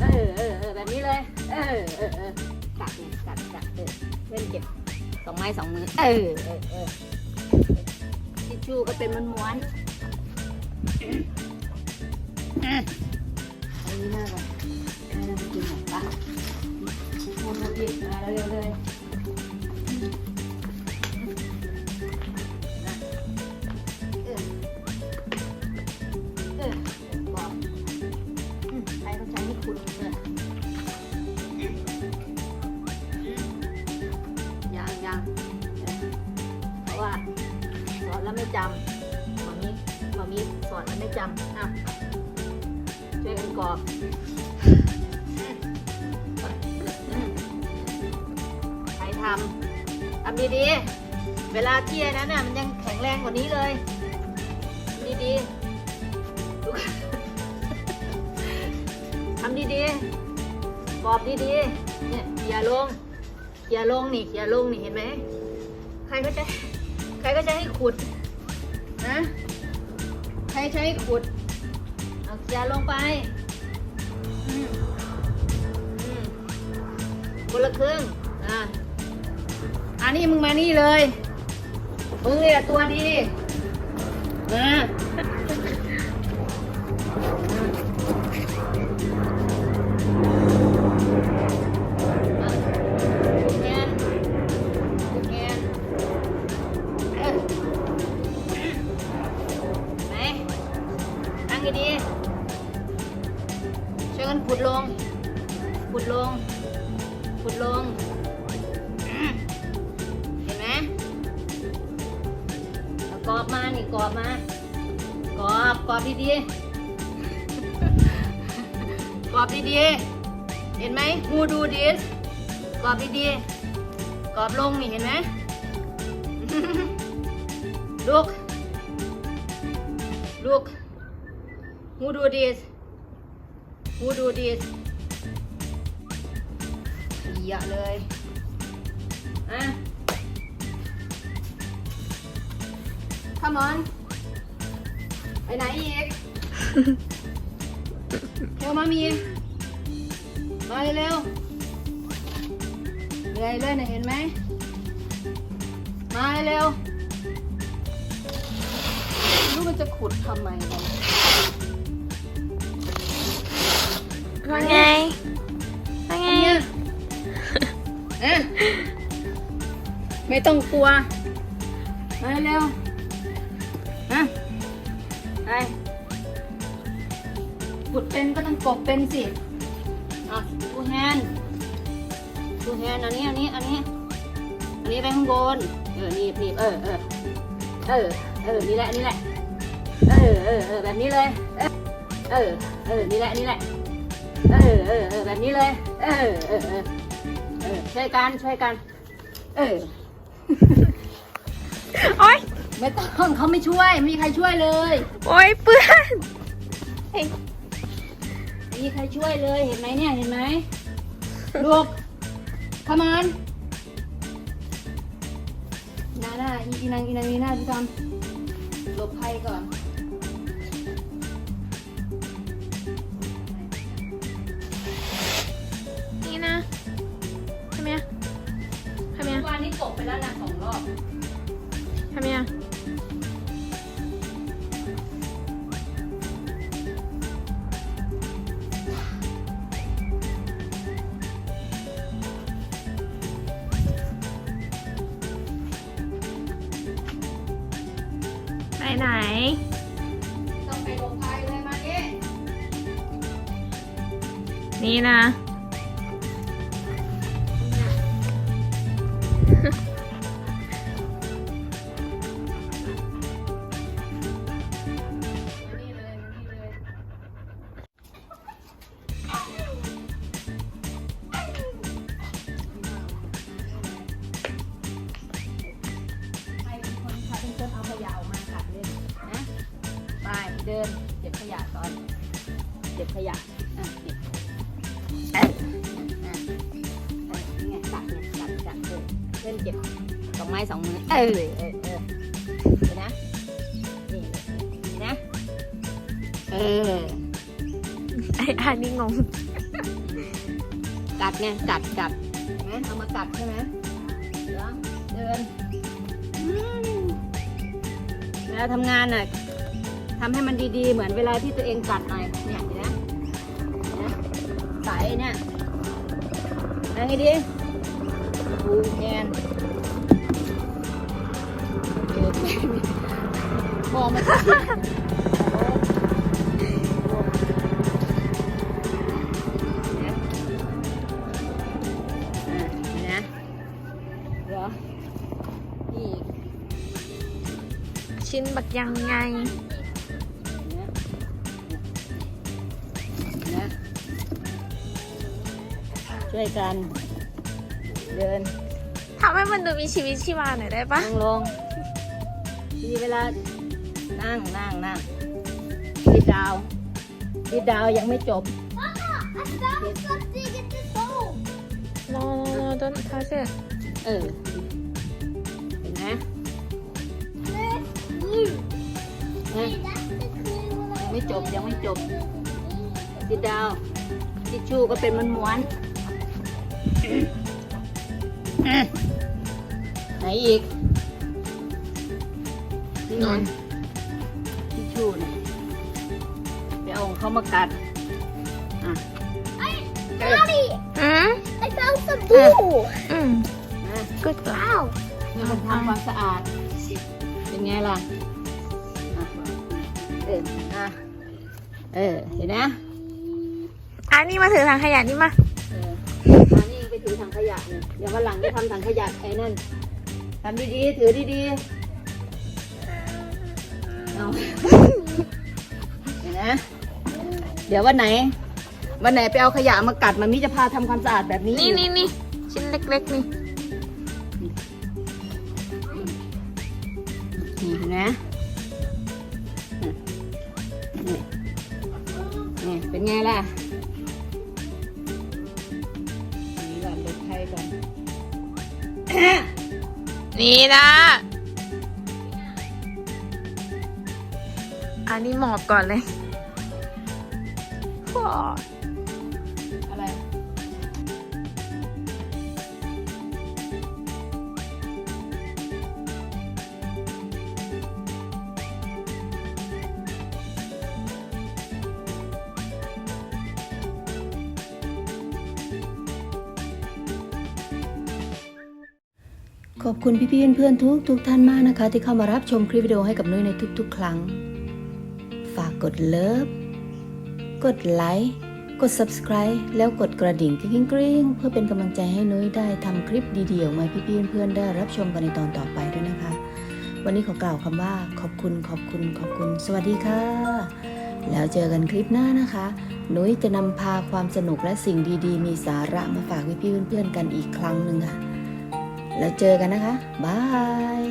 เออเออเออแบบนี้เลย เออเออเออกัดเนี่ยกัดกัดเออเล่นเก็บสองไม้สองมือ เออเออเออทิชชู่ก็เป็นม้วนม้วนอันนี้น่าก่อนน่าจะกินหน่อยปะคนมากินมาเร็วเลย จำมามีมามีสอนแล้วไม่จำอะช่วยกันกรอกอืมใครทำทำดีๆ เวลาเที่ยนั้นน่ะมันยังแข็งแรงกว่านี้เลย ดีๆทำดีๆกรอบดีๆ เนี่ยเขี่ยลงเขี่ยลงนี่เขี่ยลงนี่เห็นไหม ใครก็จะ ใครก็จะให้ขุด นะใช้ใช้ขุดเอาเขี่ยลงไปอืมอืมคนละครึ่งอะอันนี้มึงมานี่เลยมึงเนี่ยตัวดีนะ กรอบมานี่กรอบมากรอบกรอบดีๆกรอบดีๆเห็นไหม Who do this กรอบดีๆกรอบลงนี่เห็นไหม Look Look Who do this Who do this เยอะเลย อะ Come on ไปไหนอีกเร็วมามี มาเร็วๆเหนื่อยเลยนะเห็นไหม มาเร็วๆลูกมันจะขุดทำไมกันว่าไงว่าไงเนี่ยเอ๊ะไม่ต้องกลัว มาเร็ว ขุดเป็นก็ต้องกบเป็นสิอะดูแฮนดูแฮนอันนี้อันนี้อันนี้ อันนี้ไปข้างบน เออนี่นี่เออเออเออเออนี่แหละนี่แหละ เออเออเออแบบนี้เลยเออเออเออนี่แหละนี่แหละ เออเออเออแบบนี้เลย เออเออเออเออช่วยกันช่วยกัน เออโอ๊ยไม่ต้องเขาไม่ช่วยไม่มีใครช่วยเลย โอ๊ยเปื้อนไม่มีใครช่วยเลยเห็นไหมเนี่ยเห็นไหมลูกขมานนาหน้าอีอีนางอีนางอีหน้าพี่ทำหลบภัยก่อนนี่นะทำไมอะทำไมอะวันนี้ตกไปแล้วนะสองรอบทำไมอะ ไปไหน ต้องไปหลบภัยเลยมาดินี่นะ เดินเก็บขยะก่อนเก็บขยะอะเก็บเอ้ยอะนี่ไงตัดเนี่ยตัดตัดเออเล่นเก็บสองไม้สองมือเออเออเออเดี๋ยวนะนี่นี่นะเออไอ้อันนี้งงกัดไงกัดกัดเห็นไหมเอามากัดใช่ไหมเดี๋ยวเดินอืมเวทำงานน่ะ ทำให้มันดีๆ เหมือนเวลาที่ตัวเองกัดหน่อยเนี่ยเห็นไหมเห็นไหมใสเนี่ยนั่งไงดีดูแกนเกิดมองไม่ทันเนี่ยอะเห็นไหมเดี๋ยวนี่อีกชิ้นบักยังไง ช่วยกัน เดินทำให้มันดูมีชีวิตชีวาหน่อยได้ปะนั่งลงมีเวลานั่งนั่งนั่งดีดดาวดีดดาวยังไม่จบ I found something in this hole. โนโนต้นทาเซ่เออ เห็นไหม There's blue. นะ Hey, that's the clue. ยังไม่จบยังไม่จบดีดดาวทิชชู่ก็เป็นมันม้วนๆอะ ไหนอีกนี่ไงทิชชู่เนี่ยไปเอาของเขามากัดอะ Daddy, อืม I found some blue. อืมนะ good Wow. นี่มันทำความสะอาด เป็นไงล่ะอะเอออะเออ เห็นนะ อันนี้มาถือถังขยะนี่มา เอออันนี้ไป ถือถังขยะเนี่ยเดี๋ยววันหลังจะทำถังขยะไอ้นั่นทำดีๆ ถือดีๆ เอาเห็นนะเดี๋ยววันไหน วันไหนไปเอาขยะมากัดมันมิจะพาทำความสะอาดแบบนี้นี่นี่นี่ชิ้นเล็กๆนี่นี่เห็นไหมนี่นี่เป็นไงล่ะ นี่นะ อันนี้หมอบก่อนเลย ขอบคุณพี่ๆเพื่อนๆทุกทุกท่านมากนะคะ ที่เข้ามารับชมคลิปวิดีโอให้กับนุ้ยในทุก ๆ ครั้ง ฝากกดเลิฟ กดไลค์ กด subscribe แล้วกดกระดิ่งกริ๊งกริ๊งเพื่อเป็นกำลังใจให้นุ้ยได้ทำคลิปดีๆออกมาให้พี่ๆเพื่อนๆได้รับชมกันในตอนต่อไปด้วยนะคะ วันนี้ขอกล่าวคำว่าขอบคุณขอบคุณขอบคุณ สวัสดีค่ะ แล้วเจอกันคลิปหน้านะคะ นุ้ยจะนำพาความสนุกและสิ่งดีๆ มีสาระมาฝากพี่ๆเพื่อนๆกันอีกครั้งหนึ่งค่ะ แล้วเจอกันนะคะ บาย